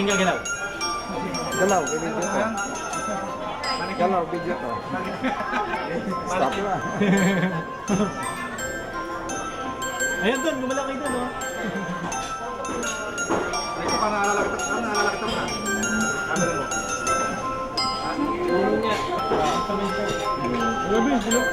Kayong gagalaw. Galaw, video to. Galaw, video to. Stop na. Ayun doon, gumalaw kayo doon, oh. Ito pa naalala kita, ah, naalala kita na. Camera mo. Grabe, hello.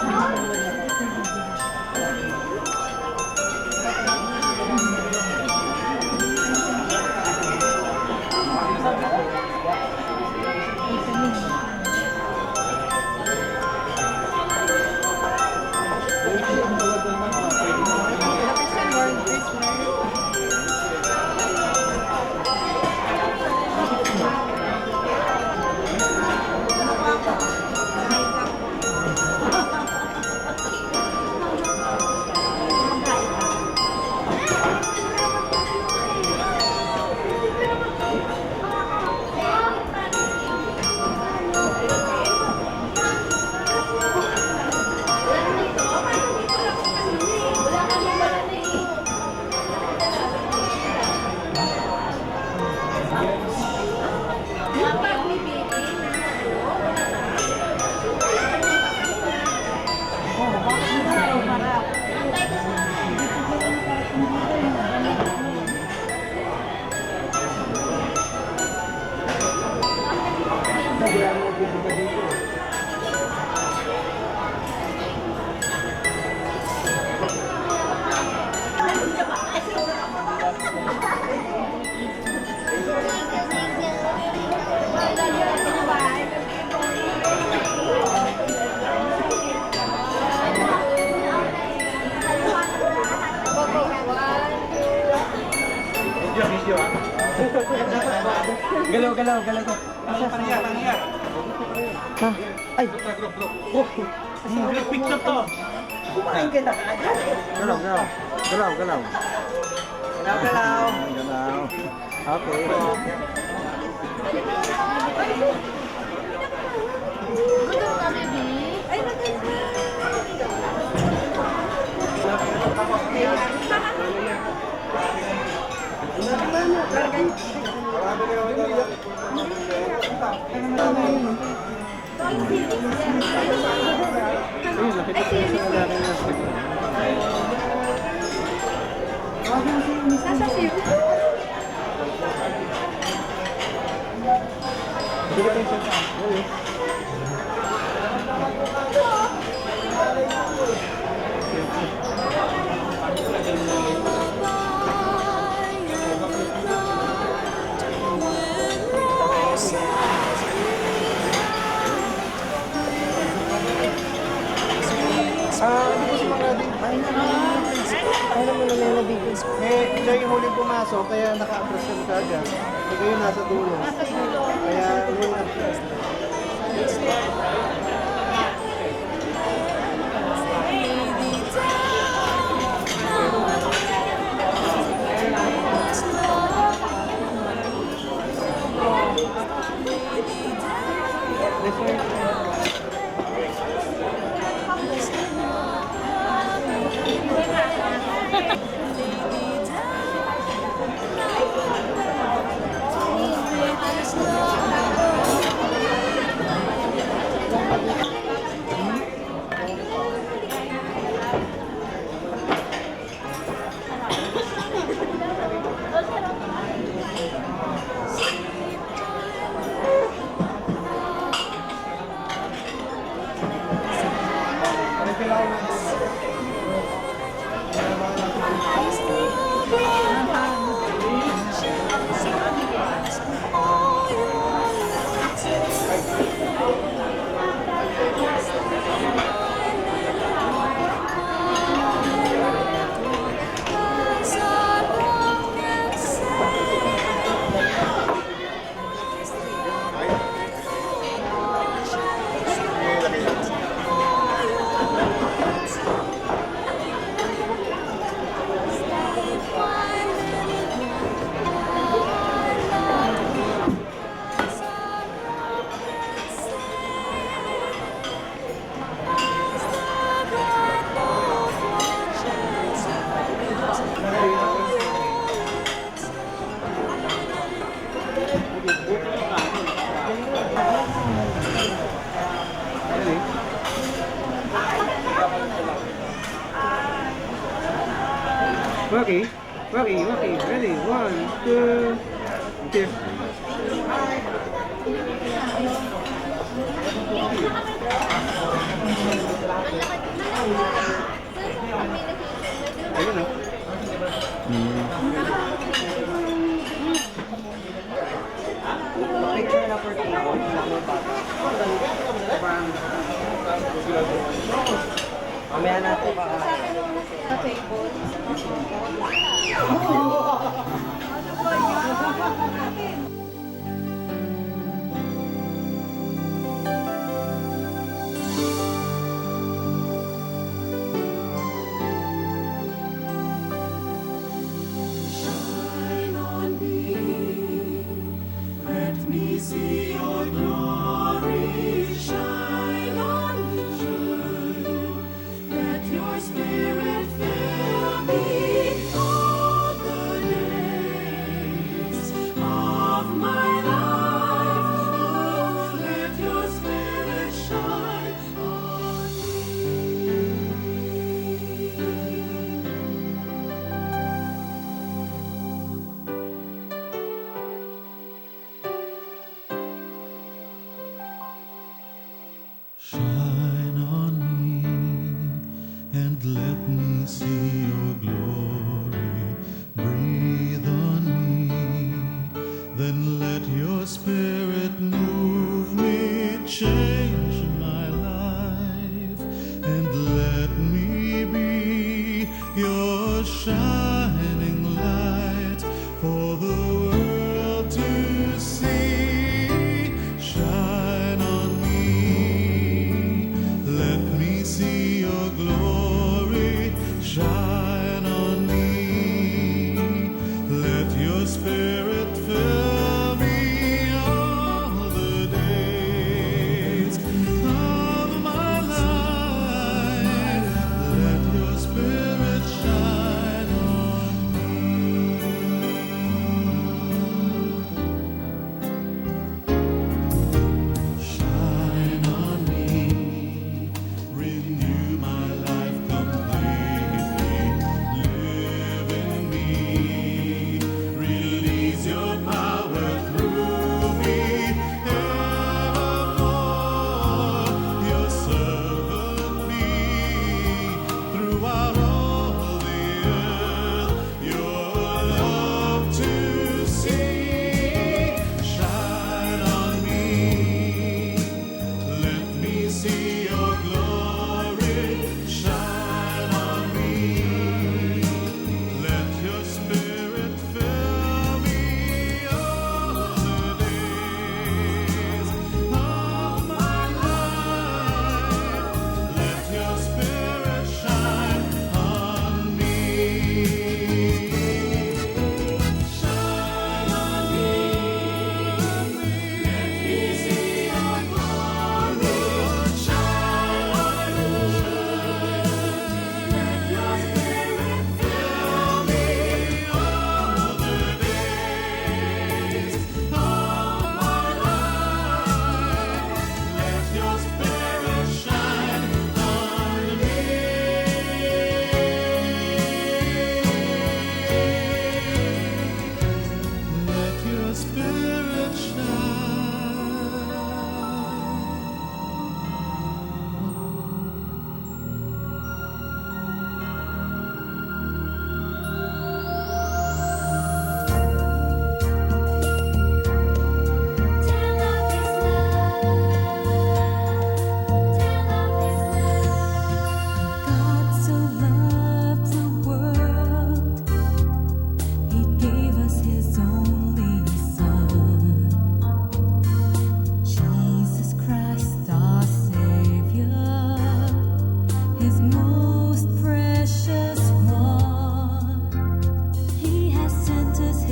Video, Galaw, galaw, galaw. Taniya, taniya. Ha? Ay, group. Group picture to. galaw, galaw. Galaw, galaw. Galaw, galaw. Galaw. Okay. Ayun, nakita. Ah, Eh, siya yung huling pumasok, kaya naka-approach kami kagad. Hindi kayo nasa dulo. Kaya, yung This one? Hmm. Picture na for people mga bata. Mamaya natin baka. Sa table.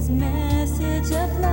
His message of love.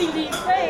Hindi pa eh.